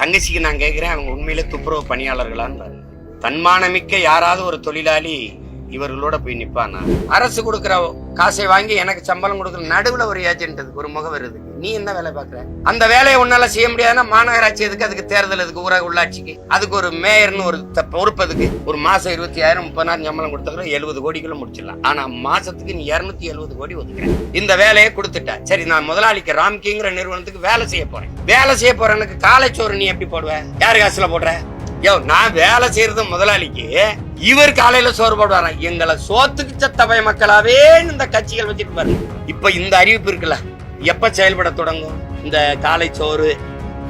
தங்கச்சிக்கு நான் கேட்கிறேன் அவங்க உண்மையிலே துப்புரவு பணியாளர்களான்னு தன்மானமிக்க யாராவது ஒரு தொழிலாளி இவர்களோட போய் நிற்பானா அரசு கொடுக்குற காசை வாங்கி எனக்கு சம்பளம் கொடுக்குற நடுவுல ஒரு ஏஜென்ட் ஒரு முகம் வருது. நீ என்ன வேலை பார்க்குற? அந்த வேலையை உன்னால செய்ய முடியாதுன்னா மாநகராட்சி எதுக்கு? அதுக்கு தேர்தல் எதுக்கு? ஊரக உள்ளாட்சிக்கு. அதுக்கு ஒரு மேயர்னு ஒரு பொறுப்பு அதுக்கு ஒரு மாசம் இருபத்தி ஆயிரம் முப்பதாயிரம் சம்பளம் கொடுத்தா எழுபது கோடிக்குள்ள முடிச்சிடலாம். ஆனா மாசத்துக்கு நீ இருநூத்தி எழுபது கோடி ஒதுக்குறேன் இந்த வேலையை கொடுத்துட்ட. சரி நான் முதலாளிக்கு ராம்கிங்கிற நிறுவனத்துக்கு வேலை செய்ய போறேன். வேலை செய்ய போறேனுக்கு காலைச்சோறு நீ எப்படி போடுவ? யார் காசுல போடுற? யோ நான் வேலை செய்யறது முதலாளிக்கு. இவர் காலையில சோறு போடுவாராம் எங்களை சோத்துக்கு சத்தபய மக்களாவே இந்த கட்சிகள் வச்சுட்டு பாருங்க. இப்ப இந்த அறிவிப்பு இருக்குல்ல? எப்ப செயல்பட தொடங்கும்? இந்த காலை சோறு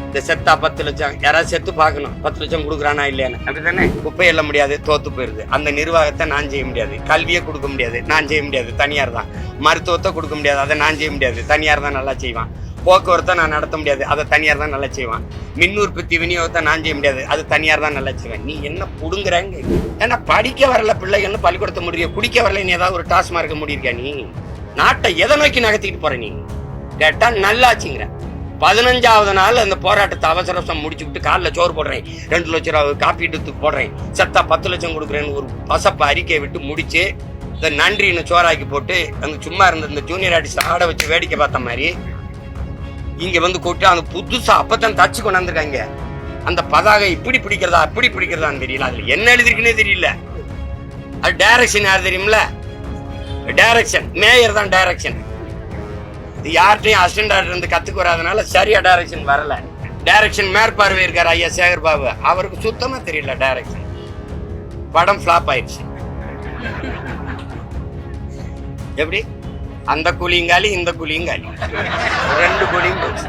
இந்த செத்தா பத்து லட்சம் யாராவது செத்து பார்க்கணும். பத்து லட்சம் கொடுக்குறானா இல்லையான்னு. அப்படித்தானே? குப்பை எல்லாம் முடியாது தோத்து போயிருது. அந்த நிர்வாகத்தை நான் செய்ய முடியாது. கல்வியை கொடுக்க முடியாது நான் செய்ய முடியாது. தனியார் தான். மருத்துவத்தை கொடுக்க முடியாது அதை நான் செய்ய முடியாது. தனியார் தான் நல்லா செய்வான். போக்குவரத்தை நான் நடத்த முடியாது அதை தனியார் தான் நல்லா செய்வான். மின் உற்பத்தி விநியோகத்தை நான் செய்ய முடியாது அது தனியார் தான் நல்லா செய்வேன். நீ என்ன புடுங்குறாங்க? ஏன்னா படிக்க வரல பிள்ளைகள்னு பள்ளிக்கூடத்தை முடிய குடிக்க வரல நீ ஏதாவது ஒரு டாஸ்மா இருக்க முடியிருக்கா நீ? நாட்டை எதை நோக்கி நகர்த்திட்டு போற நீ? கேட்டா நல்லாச்சுங்கிற. பதினஞ்சாவது நாள் அந்த போராட்டத்தை அவசர அவசரம் முடிச்சு காலில் சோறு போடுறேன். ரெண்டு லட்சம் ரூபா காப்பீட்டுக்கு போடுறேன். செத்தா பத்து லட்சம் கொடுக்குறேன்னு ஒரு பசப்பை அறிக்கையை விட்டு முடிச்சு இந்த நன்றின்னு சோறாக்கி போட்டு அந்த சும்மா இருந்த இந்த ஜூனியர் ஆர்டிஸ்ட் ஆட வச்சு வேடிக்கை பார்த்த மாதிரி இங்க வந்து கூட்டு அந்த புதுசா அப்பதான் தச்சு கொண்டாந்துருக்காங்க அந்த பதாகை இப்படி பிடிக்கிறதா அப்படி பிடிக்கிறதான்னு தெரியல. அதுல என்ன எழுதிருக்குன்னே தெரியல. அது டைரக்ஷன் யார் தெரியும்ல? டைரக்ஷன் மேயர் தான் டைரக்ஷன் இது யார்கிட்டையும் அசிஸ்டன்ட் இருந்து கத்துக்கு வராதனால சரியா டைரக்ஷன் வரல. டைரக்ஷன் மேற்பார்வை இருக்கார் ஐயா சேகர் பாபு. அவருக்கு சுத்தமா தெரியல டைரக்ஷன் படம் ஃப்ளாப் ஆயிடுச்சு. எப்படி? அந்த கூலிங்காலி இந்த கூலிங்காலி ரெண்டு கூலியும் போச்சு.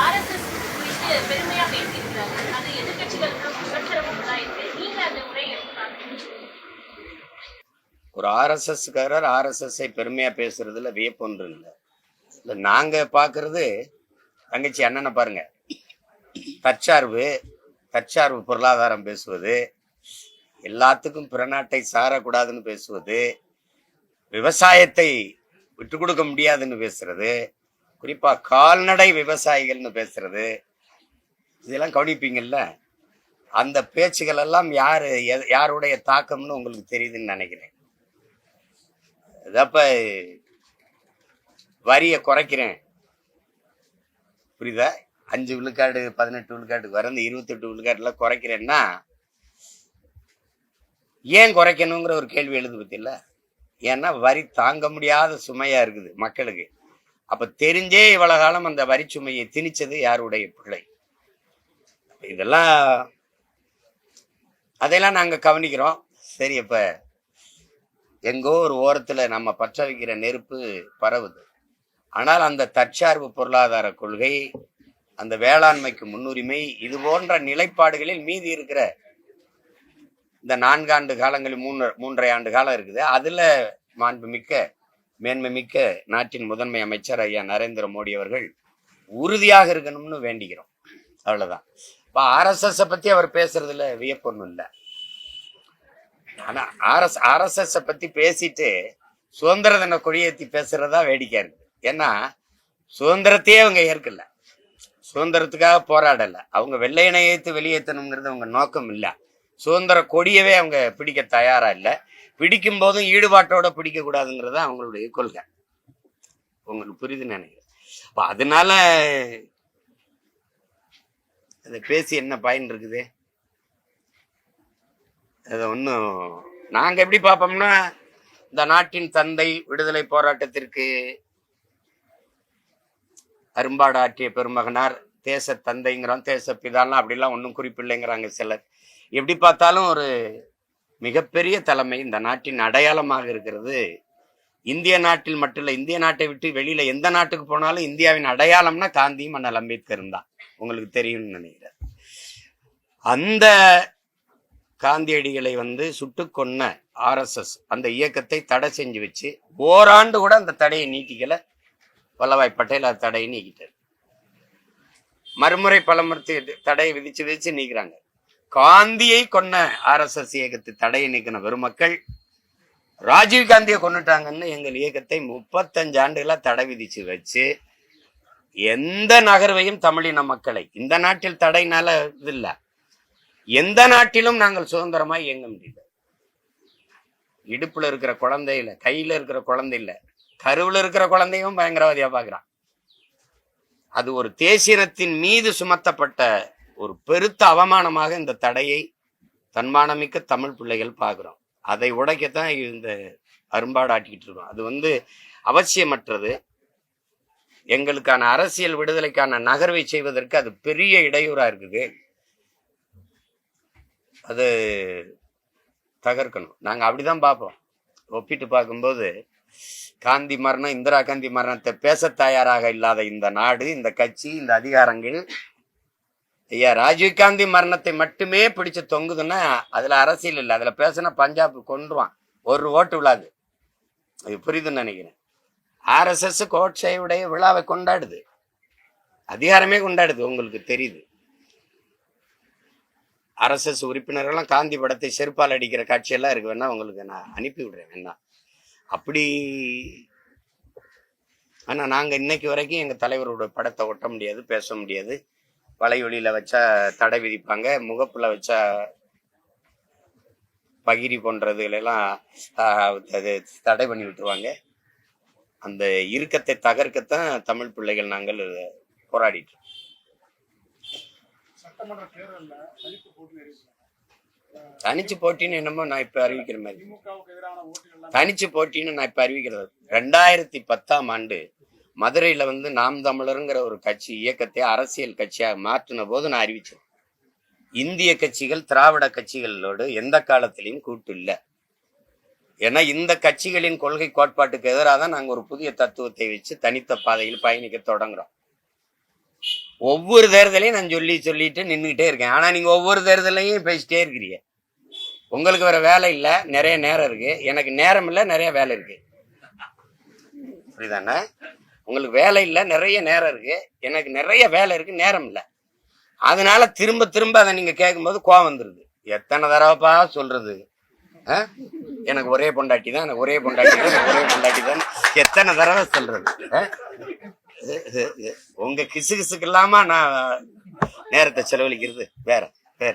ஆர்எஸ்எஸ் ஒரு ஆர்எஸ்எஸ்காரர் ஆர்எஸ்எஸ்ஐ பெருமையாக பேசுறதுல வியப்பொன்று இல்லை இல்லை நாங்கள் பார்க்கறது தங்கச்சி அண்ணனை பாருங்க. தற்சார்பு தற்சார்பு பொருளாதாரம் பேசுவது எல்லாத்துக்கும் பிறநாட்டை சாரக்கூடாதுன்னு பேசுவது விவசாயத்தை விட்டு கொடுக்க முடியாதுன்னு பேசுறது குறிப்பா கால்நடை விவசாயிகள்னு பேசுறது இதெல்லாம் கவனிப்பீங்கல்ல? அந்த பேச்சுகள் எல்லாம் யாரு யாருடைய தாக்கம்னு உங்களுக்கு தெரியுதுன்னு நினைக்கிறேன். இதப்ப வரியை குறைக்கிறேன். புரியுதா? அஞ்சு விழுக்காடு பதினெட்டு விழுக்காட்டுக்கு வர அந்த இருபத்தெட்டு விழுக்காட்டுல குறைக்கிறேன்னா ஏன் குறைக்கணுங்கிற ஒரு கேள்வி எழுது பத்தியில ஏன்னா வரி தாங்க முடியாத சுமையா இருக்குது மக்களுக்கு. அப்ப தெரிஞ்சே இவ்வளவு காலம் அந்த வரிச்சுமையை திணிச்சது யாருடைய பிள்ளை இதெல்லாம் அதையெல்லாம் நாங்க கவனிக்கிறோம். சரி இப்ப எங்கோ ஒரு ஓரத்துல நம்ம பற்ற வைக்கிற நெருப்பு பரவுது. ஆனால் அந்த தற்சார்பு பொருளாதார கொள்கை அந்த வேளாண்மைக்கு முன்னுரிமை இது போன்ற நிலைப்பாடுகளில் மீதி இருக்கிற இந்த நான்காண்டு காலங்களில் மூன்று மூன்றரை ஆண்டு காலம் இருக்குது. அதுல மாண்புமிக்க மேன்மை மிக்க நாட்டின் முதன்மை அமைச்சர் ஐயா நரேந்திர மோடி அவர்கள் உறுதியாக இருக்கணும்னு வேண்டிக்கிறோம். அவ்வளவுதான். இப்போ ஆர்எஸ்எஸ்ஸை பத்தி அவர் பேசுறதுல வியப்பொன்னும் இல்லை. ஆனா ஆர்எஸ் ஆர்எஸ்எஸ்ஸை பத்தி பேசிட்டு சுதந்திர தின கொடியேத்தி பேசுறதா வேடிக்கை இருக்கு. ஏன்னா சுதந்திரத்தையே அவங்க ஏற்கல. சுதந்திரத்துக்காக போராடலை. அவங்க வெள்ளையனை ஏத்து வெளியேற்றணுங்கிறது அவங்க நோக்கம் இல்ல. சுதந்திர கொடியவே அவங்க பிடிக்க தயாரா இல்ல. பிடிக்கும் போதும் ஈடுபாட்டோட பிடிக்க கூடாதுங்கிறது அவங்களுடைய கொள்கை. உங்களுக்கு புரியுதுன்னு நினைக்கிறேன். அப்ப அதனால அதை பேசி என்ன பயன் இருக்குது? அது ஒன்றும் நாங்கள் எப்படி பார்ப்போம்னா இந்த நாட்டின் தந்தை விடுதலை போராட்டத்திற்கு அரும்பாடு ஆற்றிய பெருமகனார் தேச தந்தைங்கிறோம் தேச பிதாலாம் அப்படிலாம் ஒன்றும் குறிப்பில்லைங்கிறாங்க சிலர். எப்படி பார்த்தாலும் ஒரு மிகப்பெரிய தலைமை இந்த நாட்டின் அடையாளமாக இருக்கிறது. இந்திய நாட்டில் மட்டும் இந்திய நாட்டை விட்டு வெளியில எந்த நாட்டுக்கு போனாலும் இந்தியாவின் அடையாளம்னா காந்தியும் அண்ணல் அம்பேத்கரும் தான். உங்களுக்கு தெரியும்னு நினைக்கிறேன். அந்த காந்தியடிகளை வந்து சுட்டு கொன்ன ஆர்எஸ்எஸ் அந்த இயக்கத்தை தடை செஞ்சு வச்சு ஓராண்டு கூட அந்த தடையை நீட்டிக்கல. வல்லபாய் பட்டேல் அந்த தடையை நீக்கிட்டார். மறுமுறை பலமுறை தடையை விதிச்சு விதிச்சு நீக்கிறாங்க. காந்தியை கொன்ன ஆர்எஸ்எஸ் இயக்கத்தை தடையை நீக்கின பெருமக்கள் ராஜீவ் காந்தியை கொண்டுட்டாங்கன்னு எங்கள் இயக்கத்தை முப்பத்தஞ்சு ஆண்டுகளா தடை விதிச்சு வச்சு எந்த நகர்வையும் தமிழின மக்களை இந்த நாட்டில் தடைனால இது இல்ல. எந்த நாட்டிலும் நாங்கள் சுதந்திரமா இயங்க முடியல. இடுப்புல இருக்கிற குழந்தை இல்லை கையில இருக்கிற குழந்தை இல்லை கருவில் இருக்கிற குழந்தையும் பயங்கரவாதியா பாக்குறான். அது ஒரு தேசியத்தின் மீது சுமத்தப்பட்ட ஒரு பெருத்த அவமானமாக இந்த தடையை தன்மானமிக்க தமிழ் பிள்ளைகள் பார்க்குறோம். அதை உடைக்கத்தான் இந்த அரும்பாடு ஆட்டிக்கிட்டு இருக்கோம். அது வந்து அவசியமற்றது. எங்களுக்கான அரசியல் விடுதலைக்கான நகர்வை செய்வதற்கு அது பெரிய இடையூறா இருக்குது. அது தகர்க்கணும். நாங்கள் அப்படிதான் பார்ப்போம். ஒப்பிட்டு பார்க்கும்போது காந்தி மரணம் இந்திரா காந்தி மரணத்தை பேச தயாராக இல்லாத இந்த நாடு இந்த கட்சி இந்த அதிகாரங்கள் ஐயா ராஜீவ்காந்தி மரணத்தை மட்டுமே பிடிச்சு தொங்குதுன்னா அதுல அரசியல் இல்லை. அதுல பேசினா பஞ்சாப் கொன்றுவான். ஒரு ஓட்டு விழாது. அது புரியுதுன்னு நினைக்கிறேன். ஆர்எஸ்எஸ் கோட்சையுடைய விழாவை கொண்டாடுது. அதிகாரமே கொண்டாடுது உங்களுக்கு தெரியுது. ஆர்எஸ்எஸ் உறுப்பினர்கள்லாம் காந்தி படத்தை செருப்பால் அடிக்கிற காட்சியெல்லாம் இருக்கு. வேணா உங்களுக்கு நான் அனுப்பி விடுறேன் வேணா. அப்படி ஆனால் நாங்கள் இன்னைக்கு வரைக்கும் எங்கள் தலைவரோட படத்தை ஒட்ட முடியாது பேச முடியாது. வலையொலியில வச்சா தடை விதிப்பாங்க. முகப்புல வச்சா பகிரி போன்றதுல எல்லாம் ஆஹ், அது தடை பண்ணி விட்டுருவாங்க. அந்த இறுக்கத்தை தகர்க்கத்தான் தமிழ் பிள்ளைகள் நாங்கள் போராடிட்டு தனிச்சு போட்டின்னு என்னமோ நான் இப்ப அறிவிக்கிற மாதிரி. தனிச்சு போட்டின்னு நான் இப்ப அறிவிக்கிறது. ரெண்டாயிரத்தி பத்தாம் ஆண்டு மதுரையில் வந்து நாம் தமிழருங்கிற ஒரு கட்சி இயக்கத்தை அரசியல் கட்சியாக மாற்றின போது நான் அறிவிச்சேன். இந்திய கட்சிகள் திராவிட கட்சிகளோடு எந்த காலத்திலையும் கூட்டு இல்லை. ஏன்னா இந்த கட்சிகளின் கொள்கை கோட்பாட்டுக்கு எதிராக தான் நாங்கள் ஒரு புதிய தத்துவத்தை வச்சு தனித்த பாதையில் பயணிக்க தொடங்குறோம். ஒவ்வொரு தேர்தலையும் நான் சொல்லி சொல்லிட்டு நின்றுகிட்டே இருக்கேன். ஆனால் நீங்கள் ஒவ்வொரு தேர்தலையும் பேசிட்டே இருக்கிறீங்க. உங்களுக்கு வேற வேலை இல்லை நிறைய நேரம் இருக்கு. எனக்கு நேரம் இல்லை நிறைய வேலை இருக்கு. புரியுதானே உங்களுக்கு வேலை இல்லை நிறைய நேரம் இருக்கு. எனக்கு நிறைய வேலை இருக்கு நேரம் இல்லை. அதனால திரும்ப திரும்ப அதை நீங்க கேட்கும்போது கோவம் வந்துருது. எத்தனை தடவைப்பா சொல்றது? எனக்கு ஒரே பொண்டாட்டி தான் எனக்கு ஒரே பொண்டாட்டி தான் எனக்கு ஒரே பொண்டாட்டி தான். எத்தனை தடவை சொல்றது? உங்க கிசு கிசுக்கு இல்லாம நான் நேரத்தை செலவழிக்கிறது? வேற வேற.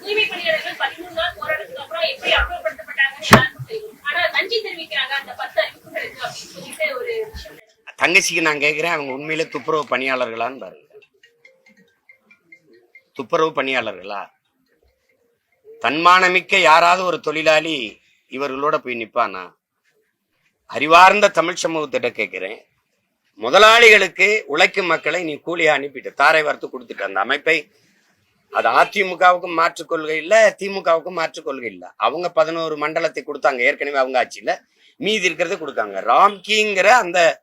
தூய்மை பணியாளர்கள் பதிமூணு நாள் போராட்டத்துக்கு அப்புறம் எப்படி அப்புறப்படுத்தப்பட்டாங்கன்னு தெரியும். ஆனா நன்றி தெரிவிக்கிறாங்க அந்த பத்து அறிவிப்புகளுக்கு அப்படின்னு சொல்லிட்டு ஒரு விஷயம் தங்கச்சிக்கு நான் கேட்குறேன் அவங்க உண்மையிலே துப்புரவு பணியாளர்களான்னு பாருங்க. துப்புரவு பணியாளர்களா? தன்மானமிக்க யாராவது ஒரு தொழிலாளி இவர்களோட போய் நிற்பானா அறிவார்ந்த தமிழ் சமூகத்திட்ட கேட்குறேன் முதலாளிகளுக்கு உழைக்கும் மக்களை நீ கூலியா அனுப்பிட்டு தாரை வார்த்து கொடுத்துட்ட அந்த அமைப்பை அது அதிமுகவுக்கும் மாற்றுக் கொள்கை இல்லை திமுகவுக்கும் மாற்றுக் கொள்கை இல்லை. அவங்க பதினோரு மண்டலத்தை கொடுத்தாங்க ஏற்கனவே அவங்க ஆட்சியில். மீதி இருக்கிறத கொடுத்தாங்க. ராம்கிங்கிற அந்த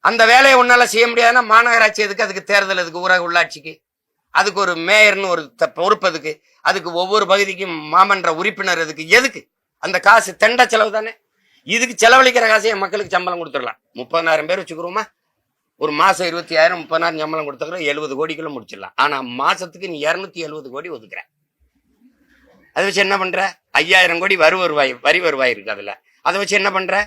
அந்த வேலையை உன்னால செய்ய முடியாதுன்னா மாநகராட்சி எதுக்கு? அதுக்கு தேர்தல் எதுக்கு? ஊரக உள்ளாட்சிக்கு. அதுக்கு ஒரு மேயர்னு ஒரு த- பொறுப்பு அதுக்கு அதுக்கு ஒவ்வொரு பகுதிக்கும் மாமன்ற உறுப்பினர் எதுக்கு? எதுக்கு? அந்த காசு தெண்ட செலவு தானே. இதுக்கு செலவழிக்கிற காசை மக்களுக்கு சம்பளம் கொடுத்துடலாம். முப்பதாயிரம் பேர் வச்சுக்கிறோமா? ஒரு மாதம் இருபத்தி ஆயிரம் முப்பதாயிரம் சம்பளம் கொடுத்துக்கிறோம் எழுபது கோடிக்குள்ள முடிச்சிடலாம். ஆனால் மாதத்துக்கு நீ இரநூத்தி எழுபது கோடி ஒதுக்குற. அதை வச்சு என்ன பண்ணுற ஐயாயிரம் கோடி வரி வருவாய் வரி வருவாய் இருக்கு அதில். அதை வச்சு என்ன பண்ணுற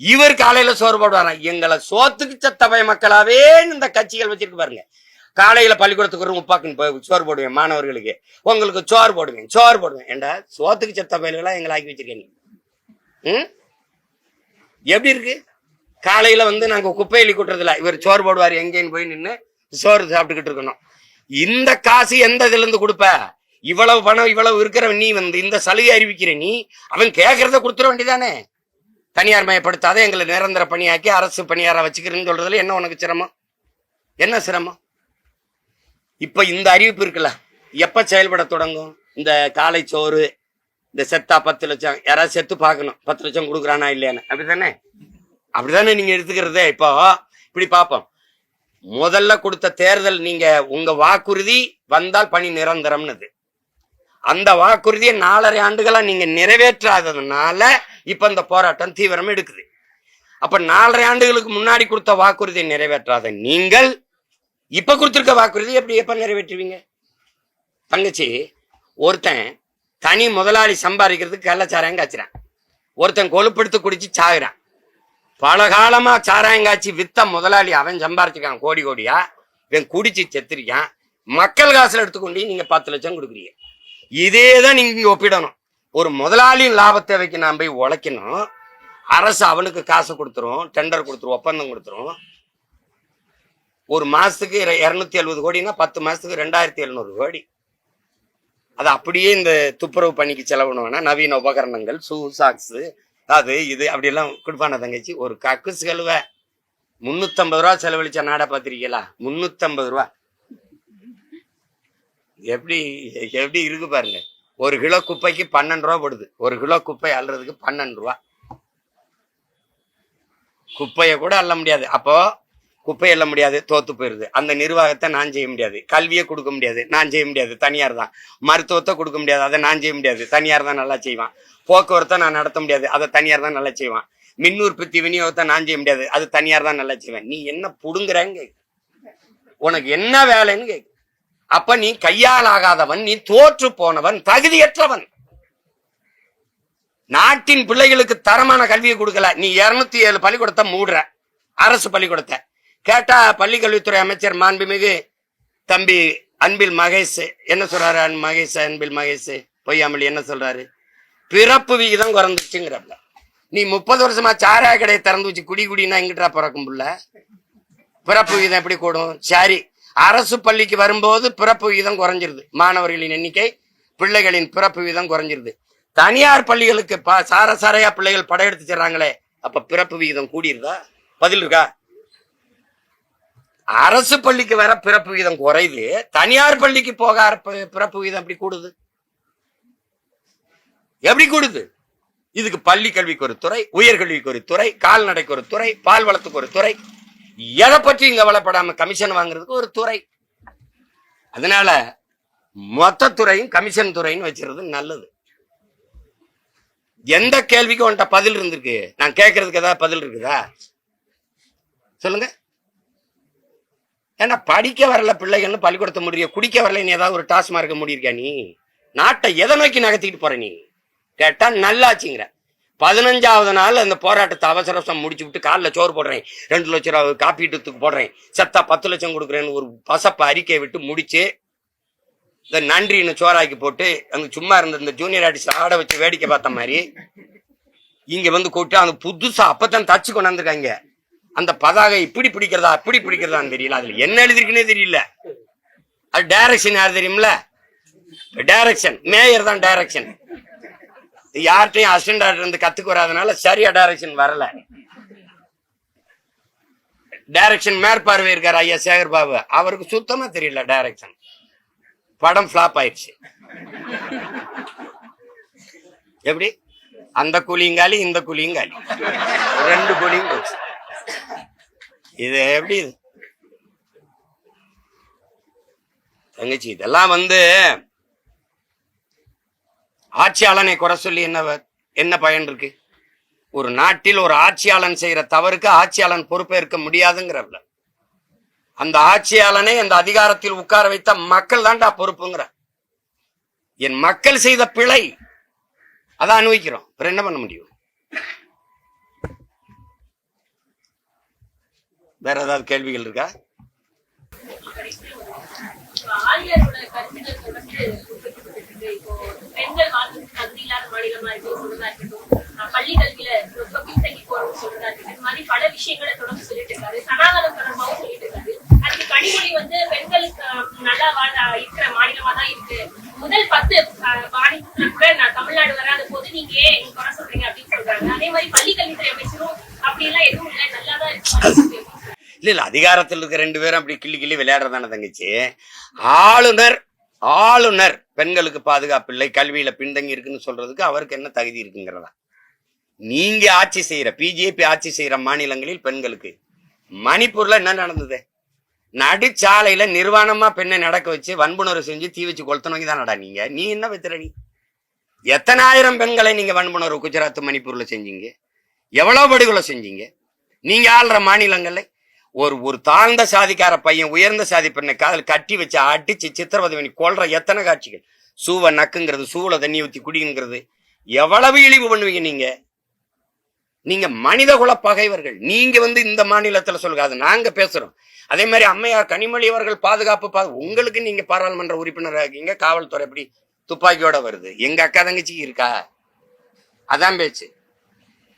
இவர் காலையில சோறு போடுவாராம் எங்களை சோத்துக்கு சத்தபய மக்களாவே இந்த கட்சிகள் வச்சிருக்கு பாருங்க. காலையில பள்ளிக்கூடத்துக்கு ஒரு முப்பாக்குன்னு போய் சோறு போடுவேன் மாணவர்களுக்கு. உங்களுக்கு சோறு போடுவேன் சோறு போடுவேன். ஏண்டா? சோத்துக்கு செத்த பயல்களா எங்களை ஆக்கி வச்சிருக்கேன் ம்? எப்படி இருக்கு? காலையில வந்து நாங்க குப்பையிலி கூட்டுறதுல இவர் சோறு போடுவார் எங்கேன்னு போய் நின்று சோறு சாப்பிட்டுக்கிட்டு இருக்கணும். இந்த காசு எந்த இதுல இருந்து கொடுப்ப? இவ்வளவு பணம் இவ்வளவு இருக்கிற நீ வந்து இந்த சலுகை அறிவிக்கிற நீ அவன் கேட்கறத கொடுத்துட வேண்டியதானே? தனியார் மயப்படுத்தாத எங்களை நிரந்தர பணியாக்கி அரசு பணியாரா வச்சுக்கிறேன்னு சொல்றதுல என்ன உனக்கு சிரமம்? என்ன சிரமம்? இப்ப இந்த அறிவிப்பு இருக்குல்ல எப்ப செயல்பட தொடங்கும்? இந்த காலை சோறு இந்த செத்தா பத்து லட்சம் யாராவது செத்து பார்க்கணும் பத்து லட்சம் கொடுக்குறானா இல்லையான்னு. அப்படிதானே அப்படிதானே நீங்க எடுத்துக்கிறதே? இப்போ இப்படி பார்ப்போம். முதல்ல கொடுத்த தேர்தல் நீங்க உங்க வாக்குறுதி வந்தால் பணி நிரந்தரம்னது. அந்த வாக்குறுதியை நாலரை ஆண்டுகளா நீங்க நிறைவேற்றாததுனால இப்ப இந்த போராட்டம் தீவிரம் எடுக்குது. அப்ப நாலரை ஆண்டுகளுக்கு முன்னாடி கொடுத்த வாக்குறுதியை நிறைவேற்றாத நீங்கள் இப்ப கொடுத்துருக்க வாக்குறுதி எப்படி எப்ப நிறைவேற்றுவீங்க? தங்கச்சி ஒருத்தன் தனி முதலாளி சம்பாதிக்கிறதுக்கு கள்ளச்சாராயம் காய்ச்சிறான். ஒருத்தன் கொழுப்படுத்து குடிச்சு சாகுறான். பல காலமா சாராயம் காய்ச்சி வித்த முதலாளி அவன் சம்பாரிச்சிருக்கான் கோடி கோடியா? இவன் குடிச்சு செத்துருக்கான். மக்கள் காசுல எடுத்துக்கொண்டு நீங்க பத்து லட்சம் கொடுக்குறீங்க. இதே தான் நீங்க இங்க ஒப்பிடணும். ஒரு முதலாளியின் லாப தேவைக்கு நான் போய் உழைக்கணும். அரசு அவனுக்கு காசு கொடுத்துரும் டெண்டர் கொடுத்துரும் ஒப்பந்தம் கொடுத்துரும். ஒரு மாசத்துக்கு இருநூத்தி எழுபது கோடினா பத்து மாசத்துக்கு ரெண்டாயிரத்தி எழுநூறு கோடி. அது அப்படியே இந்த துப்புரவு பணிக்கு செலவுனா நவீன உபகரணங்கள் ஷூ சாக்ஸ் அது இது அப்படியெல்லாம் கொடுப்பான தங்கச்சி ஒரு கக்கு கழுவ முந்நூற்றம்பது ரூபா செலவழிச்ச நாடா பார்த்துருக்கீங்களா? முந்நூற்றம்பது ரூபா. எப்படி எப்படி இருக்கு பாருங்க. ஒரு கிலோ குப்பைக்கு பன்னெண்டு ரூபா போடுது. ஒரு கிலோ குப்பை அள்ளுறதுக்கு பன்னெண்டு ரூபா. குப்பையை கூட அள்ள முடியாது. அப்போ குப்பை அள்ள முடியாது தோத்து போயிருது. அந்த நிர்வாகத்தை நான் செய்ய முடியாது. கல்வியை கொடுக்க முடியாது நான் செய்ய முடியாது. தனியார் தான். மருத்துவத்தை கொடுக்க முடியாது அதை நான் செய்ய முடியாது. தனியார் தான் நல்லா செய்வான். போக்குவரத்தை நான் நடத்த முடியாது அதை தனியார் தான் நல்லா செய்வான். மின் உற்பத்தி விநியோகத்தை நான் செய்ய முடியாது அது தனியார் தான் நல்லா செய்வேன். நீ என்ன புடுங்குறேன்னு கேக்கு. உனக்கு என்ன வேலைன்னு கேக்கு. அப்ப நீ கையாலாகாதவன் நீ தோற்று போனவன் தகுதியற்றவன். நாட்டின் பிள்ளைகளுக்கு தரமான கல்வியை கொடுக்கல. நீ இருநூத்தி ஏழு பள்ளிக்கூடத்தை மூடுற. அரசு பள்ளிக்கூடத்தை. கேட்டா பள்ளிக்கல்வித்துறை அமைச்சர் மாண்புமிகு தம்பி அன்பில் மகேஷ். என்ன சொல்றாரு மகேஷ் அன்பில் மகேஷ்? பொய்யாமல் என்ன சொல்றாரு? பிறப்பு விகிதம் குறைந்துச்சுங்கிறப்ப நீ முப்பது வருஷமா சாராய கடையை திறந்து வச்சு குடி குடினா எங்கிட்டா பிறக்கும் புள்ள? பிறப்பு விகிதம் எப்படி கூடும்? சரி அரசு பள்ளிக்கு வரும்போது பிறப்பு விகிதம் குறைஞ்சிருது. மாணவர்களின் எண்ணிக்கை பிள்ளைகளின் பிறப்பு விகிதம் குறைஞ்சிருது. தனியார் பள்ளிகளுக்கு ப சார சாரையா பிள்ளைகள் படையெடுத்து செல்றாங்களே அப்ப பிறப்பு விகிதம் கூடியிருதா? பதில் இருக்கா? அரசு பள்ளிக்கு வர பிறப்பு விகிதம் குறையுது. தனியார் பள்ளிக்கு போக பிறப்பு விகிதம் எப்படி கூடுது? எப்படி கூடுது? இதுக்கு பள்ளி கல்விக்கு ஒரு துறை உயர்கல்விக்கு ஒரு துறை கால்நடைக்கு ஒரு துறை பால் வளத்துக்கு ஒரு துறை எதை பற்றியும் கவலைப்படாம கமிஷன் வாங்குறதுக்கு ஒரு துறை. அதனால மொத்த துறையும் கமிஷன் துறைன்னு வச்சிருது நல்லது. எந்த கேள்விக்கும் உன்கிட்ட பதில் இருந்திருக்கு? நான் கேட்கறதுக்கு ஏதாவது பதில் இருக்குதா? சொல்லுங்க. ஏன்னா படிக்க வரல பிள்ளைகள்னு பள்ளிக்கூடத்தை முடிய குடிக்க வரல நீ ஏதாவது ஒரு டாஸ்மார்க்க முடியிருக்கா நீ? நாட்டை எதை நோக்கி நகர்த்திட்டு போற நீ? கேட்டா நல்லாச்சுங்கிற. பதினஞ்சாவது நாள் அந்த போராட்டத்தை அவசர அவசரம் முடிச்சு விட்டு காலில் சோறு போடுறேன். ரெண்டு லட்சம் ரூபா காப்பீட்டுக்கு போடுறேன். செத்தா பத்து லட்சம் கொடுக்குறேன்னு ஒரு பசப்பை அறிக்கை விட்டு முடிச்சு இந்த நன்றின்னு சோறாக்கி போட்டு அங்கே சும்மா இருந்த இந்த ஜூனியர் ஆர்டிஸ்ட் ஆட வச்சு வேடிக்கை பார்த்த மாதிரி இங்கே வந்து கூப்பிட்டு அந்த புதுசாக அப்பதான் தச்சு கொண்டாந்துருக்காங்க அந்த பதாகை இப்படி பிடிக்கிறதா அப்படி பிடிக்கிறதான்னு தெரியல. அதில் என்ன எழுதிருக்குன்னே தெரியல. அது டைரக்ஷன் யார் தெரியும்ல? டைரக்ஷன் மேயர் தான் டைரக்ஷன் யார்கிட்டையும் அசிஸ்டன்ட் இருந்து கத்துக்கு வராதனால சரியா டைரக்ஷன் வரல. டைரக்ஷன் மேற்பார்வை இருக்கார் ஐயா சேகர் பாபு. அவருக்கு சுத்தமா தெரியல டைரக்ஷன் படம் ஃபிளாப் ஆயிடுச்சு. எப்படி? அந்த கூலிங்காலி இந்த கூலிங்காலி ரெண்டு கூலியும் போச்சு. இது எப்படி இது? தங்கச்சி இதெல்லாம் வந்து ஆட்சியாளனை குறை சொல்லி என்ன என்ன பயன் இருக்கு? ஒரு நாட்டில் ஒரு ஆட்சியாளன் செய்யற தவறுக்கு ஆட்சியாளன் பொறுப்பேற்க முடியாதுங்கிறல்ல அந்த ஆட்சியாளனை அந்த அதிகாரத்தில் உட்கார வைத்த மக்கள் தான்டா பொறுப்புங்கிற. என் மக்கள் செய்த பிழை அதை அனுபவிக்கிறோம். அப்புறம் என்ன பண்ண முடியும்? வேற ஏதாவது கேள்விகள் இருக்கா? இப்ப ஆளுநரோட தொடர்ந்து இருக்கு இப்போ பெண்கள் வாழ்வதற்கு தகுதி இல்லாத மாநிலமா இருக்கு சொல்றதா இருக்கட்டும். பள்ளி கல்வியில ரொம்ப பின்தங்கி போறோம் சொல்றதா இருக்கட்டும். இந்த மாதிரி பல விஷயங்களை தொடர்ந்து சொல்லிட்டு இருக்காரு. சனாதனம் தொடர்பாகவும் சொல்லிட்டு இருக்காரு. அதுக்கு கனிமொழி வந்து பெண்களுக்கு நல்லா வாழ இருக்கிற மாநிலமா தான் இருக்கு. முதல் பத்து மாநிலத்துல கூட நான் தமிழ்நாடு வராத போது நீங்க ஏன் குறை சொல்றீங்க அப்படின்னு சொல்றாங்க. அதே மாதிரி பள்ளி கல்வித்துறை அமைச்சரும் அப்படி எல்லாம் எதுவும் இல்லை. நல்லா தான் இருக்கு. இல்ல இல்ல அதிகாரத்தில் இருக்க ரெண்டு பேரும் அப்படி கிள்ளி கிள்ளி விளையாடுறதான தங்கச்சி? ஆளுநர் ஆளுநர் பெண்களுக்கு பாதுகாப்பு இல்லை கல்வியில பின்தங்கி இருக்குன்னு சொல்றதுக்கு அவருக்கு என்ன தகுதி இருக்குங்கிறதா? நீங்க ஆட்சி செய்யற பிஜேபி ஆட்சி செய்யற மாநிலங்களில் பெண்களுக்கு மணிப்பூர்ல என்ன நடந்தது? நடுச்சாலையில நிர்வாணமா பெண்ணை நடக்க வச்சு வன்புணர்வு செஞ்சு தீ வச்சு கொளுத்தனவங்க தானடா நீங்க? நீ என்ன வைத்திர நீ? எத்தனாயிரம் பெண்களை நீங்க வன்புணர்வு குஜராத் மணிப்பூர்ல செஞ்சீங்க? எவ்வளவு படுகொலை செஞ்சீங்க? நீங்க ஆள்ற மாநிலங்கள்ல ஒரு ஒரு தாழ்ந்த சாதிக்கார பையன் உயர்ந்த சாதி பெண்ணை காதல் கட்டி வச்சு அடிச்சு சித்திரவதை பண்ணி எத்தனை காட்சிகள்? சூவை நக்குங்கிறது சூளை தண்ணி ஊத்தி குடிங்கிறது. எவ்வளவு இழிவு பண்ணுவீங்க நீங்க? நீங்க மனித குல பகைவர்கள். நீங்க வந்து இந்த மாநிலத்துல சொல்லுங்க அது நாங்க பேசுறோம். அதே மாதிரி அம்மையார் கனிமொழி அவர்கள் பாதுகாப்பு பா உங்களுக்கு நீங்க பாராளுமன்ற உறுப்பினராக இருக்கீங்க காவல்துறை எப்படி துப்பாக்கியோட வருது? எங்க அக்கா தங்கச்சி இருக்கா? அதான் பேச்சு.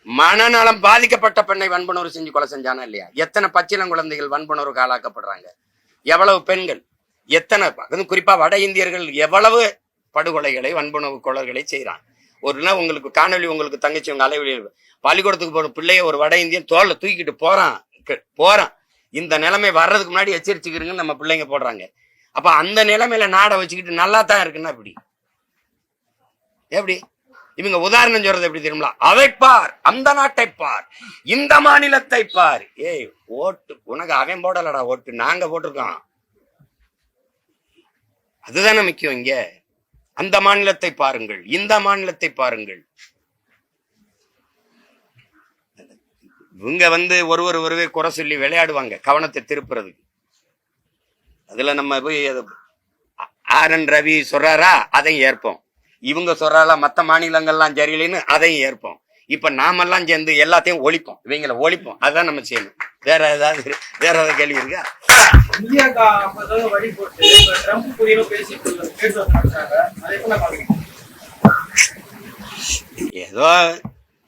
மனநலம் பாதிக்கப்பட்ட பெண்ணை வன்புணர்வு செஞ்சு கொலை செஞ்சானா இல்லையா? எத்தனை பச்சிளம் குழந்தைகள் வன்புணர்வுக்கு ஆளாக்கப்படுறாங்க எவ்வளவு பெண்கள்? எத்தனை அதுவும் குறிப்பா வட இந்தியர்கள் எவ்வளவு படுகொலைகளை வன்புணர்வு கொலைகளை செய்கிறான் ஒரு நாள் உங்களுக்கு காணொலி உங்களுக்கு தங்கச்சி உங்க அலைவழி பள்ளிக்கூடத்துக்கு போற பிள்ளைய ஒரு வட இந்தியன் தோல்ல தூக்கிட்டு போறான் போறான். இந்த நிலைமை வர்றதுக்கு முன்னாடி எச்சரிச்சுக்கிறீங்கன்னு நம்ம பிள்ளைங்க போடுறாங்க. அப்ப அந்த நிலைமையில நாடை வச்சுக்கிட்டு நல்லா தான் இருக்குன்னா எப்படி? எப்படி? இவங்க உதாரணம் சொல்றது எப்படி தெரியுமா? அதை பார் அந்த நாட்டை பார் இந்த மாநிலத்தை பார். ஏய் ஓட்டு உனக்கு அவன் போடலடா ஓட்டு நாங்க போட்டிருக்கோம். அதுதானே முக்கியம் இங்க. அந்த மாநிலத்தை பாருங்கள் இந்த மாநிலத்தை பாருங்கள். இவங்க வந்து ஒருவர் ஒருவே குறை சொல்லி விளையாடுவாங்க கவனத்தை திருப்புறதுக்கு. அதுல நம்ம போய் ஆர் என் ரவி சொல்றாரா? அதையும் ஏற்போம். இவங்க சொல்றாளா மத்த மாநிலங்கள்லாம் சரியில்லைன்னு அதையும் ஏற்போம். இப்ப நாமெல்லாம் சேர்ந்து எல்லாத்தையும் ஒழிப்போம். இவங்கள ஒழிப்போம். அதான் நம்ம செய்யணும் வேற ஏதாவது வேற ஏதாவது கேள்வி இருக்கா? ஏதோ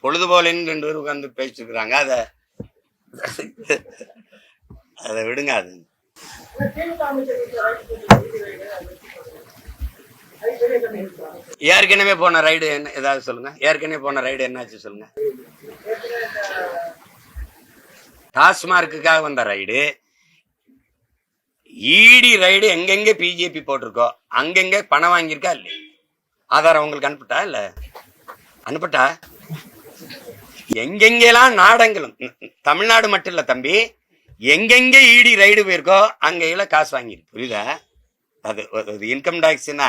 பொழுதுபோலின்னு ரெண்டு பேரும் உட்காந்து பேசிட்டு இருக்கிறாங்க அதை அதை விடுங்க அது. ஏற்கனவே போன ரைடு என்ன ஏதாவது சொல்லுங்க? ஏற்கனவே போன ரைடு என்னாச்சு சொல்லுங்க. டாஸ்மார்க்குக்காக வந்த ரைடு. ஈடி ரைடு எங்கெங்க பிஜேபி போட்டிருக்கோ அங்கெங்க பணம் வாங்கியிருக்கா இல்லையா? ஆதாரம் உங்களுக்கு அனுப்பிட்டா இல்ல? அனுப்பிட்டா? எங்கெங்கெல்லாம் நாடங்களும் தமிழ்நாடு மட்டும் இல்ல தம்பி எங்கெங்க ஈடி ரைடு போயிருக்கோ அங்கெல்லாம் காசு வாங்கியிருக்கு. புரியுதா? அது அது இன்கம் டேக்ஸ்னா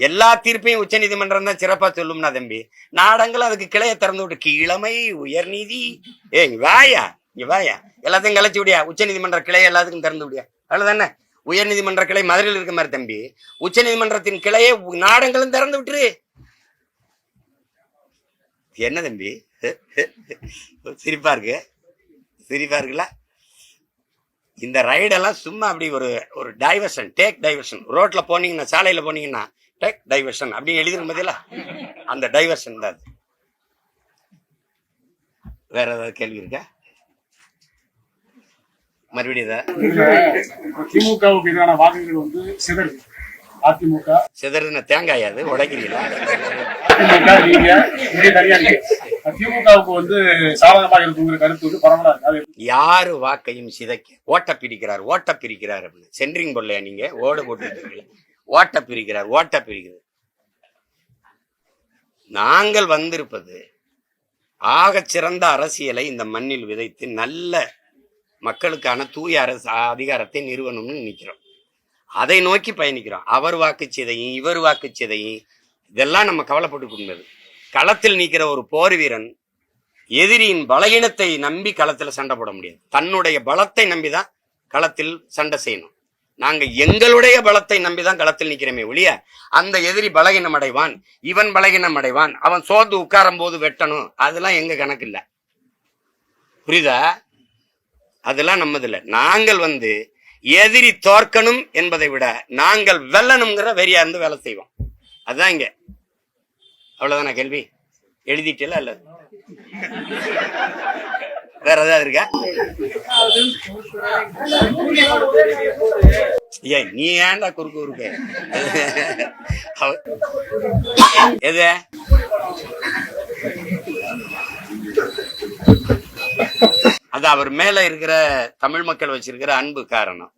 எல்லா தீர்ப்பையும் உச்ச நீதிமன்றம் தான் சிறப்பா சொல்லும்னா தம்பி. நாடங்கள் அதுக்கு கிளைய திறந்து விட்டு கீழமை உயர்நீதி. ஏ இங்க வாயா இங்க வாயா. எல்லாத்தையும் கலைச்சு விடியா உச்ச நீதிமன்ற கிளை எல்லாத்துக்கும் திறந்து விடியா. அவ்வளவுதானே? உயர் நீதிமன்ற கிளை மதுரையில் இருக்க மாதிரி தம்பி. உச்ச நீதிமன்றத்தின் கிளையை நாடங்களும் திறந்து விட்டுரு. என்ன தம்பி? சிரிப்பா இருக்கு? சிரிப்பா இருக்குல்ல? இந்த ரைடெல்லாம் சும்மா அப்படி ஒரு ஒரு டைவர்ஷன் டேக் டைவர்ஷன் ரோட்ல போனீங்கன்னா சாலையில போனீங்கன்னா டேக் டைவர்ஷன் அப்படின்னு எழுதிருக்கும் பதிலா அந்த டைவர்ஷன் தான் அது. வேற ஏதாவது கேள்வி இருக்கா? மறுபடியும் திமுகவுக்கு எதிரான வாக்குகள் வந்து சிதறுது அதிமுக. சிதறின தேங்காய் அது? உடைக்கிறீங்களா? அதிமுக நீங்க தனியா திமுகவுக்கு வந்து சாதகமாக இருக்குங்கிற கருத்து வந்து பரவலா இருக்கு. யாரு வாக்கையும் சிதைக்க? ஓட்ட பிரிக்கிறார் ஓட்ட பிரிக்கிறார் அப்படின்னு. சென்ட்ரிங் போடலையா நீங்க? ஓடு போட்டு ஓட்ட பிரிக்கிறார் ஓட்ட பிரிக்கிறது நாங்கள் வந்திருப்பது ஆகச்சிறந்த அரசியலை இந்த மண்ணில் விதைத்து நல்ல மக்களுக்கான தூய அரசு அதிகாரத்தை நிறுவனம்னு நிற்கிறோம் அதை நோக்கி பயணிக்கிறோம். அவர் வாக்குச்சீதையும் இவர் வாக்குச்சீதையும் இதெல்லாம் நம்ம கவலைப்பட்டு கொண்டது. களத்தில் நிற்கிற ஒரு போர் வீரன் எதிரியின் பலகீனத்தை நம்பி களத்தில் சண்டை போட முடியாது. தன்னுடைய பலத்தை நம்பி தான் களத்தில் சண்டை செய்யணும். நாங்க எங்களுடைய பலத்தை நம்பிதான் களத்தில் நிக்கிறோமே ஒழிய அந்த எதிரி பலகீனம் அடைவான் இவன் பலகீனம் அடைவான் அவன் சோர்ந்து உட்காரும் போது வெட்டணும் அதெல்லாம் எங்க கணக்கு இல்ல புரியுதா? அதெல்லாம் நம்மதில்ல. நாங்கள் வந்து எதிரி தோற்கணும் என்பதை விட நாங்கள் வெல்லணுங்கிற வெறியா இருந்து வேலை செய்வோம். அதுதான் இங்க. அவ்வளவுதானா கேள்வி? எழுதிட்டல அல்ல வேற ஏதாவது இருக்கா? ஏய் நீ ஏன்டா குறுக்கு இருக்க எது? அது அவர் மேல இருக்கிற தமிழ் மக்கள் வச்சிருக்கிற அன்பு காரணம்.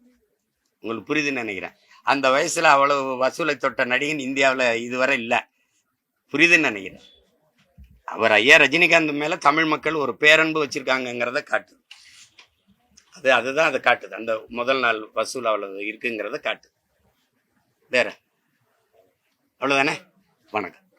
உங்களுக்கு புரியுதுன்னு நினைக்கிறேன். அந்த வயசுல அவ்வளவு வசூலை தொட்ட நடிகன் இந்தியாவில் இதுவரை இல்லை. புரியுதுன்னு நினைக்கிறேன். அவர் ஐயா ரஜினிகாந்த் மேல தமிழ் மக்கள் ஒரு பேரன்பு வச்சுருக்காங்கங்கிறத காட்டுது அது அதுதான் அதை காட்டுது. அந்த முதல் நாள் வசூல் அவ்வளவு இருக்குங்கிறத காட்டுது வேற? அவ்வளோதானே வணக்கம்.